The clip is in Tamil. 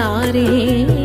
ജന്മതാരേ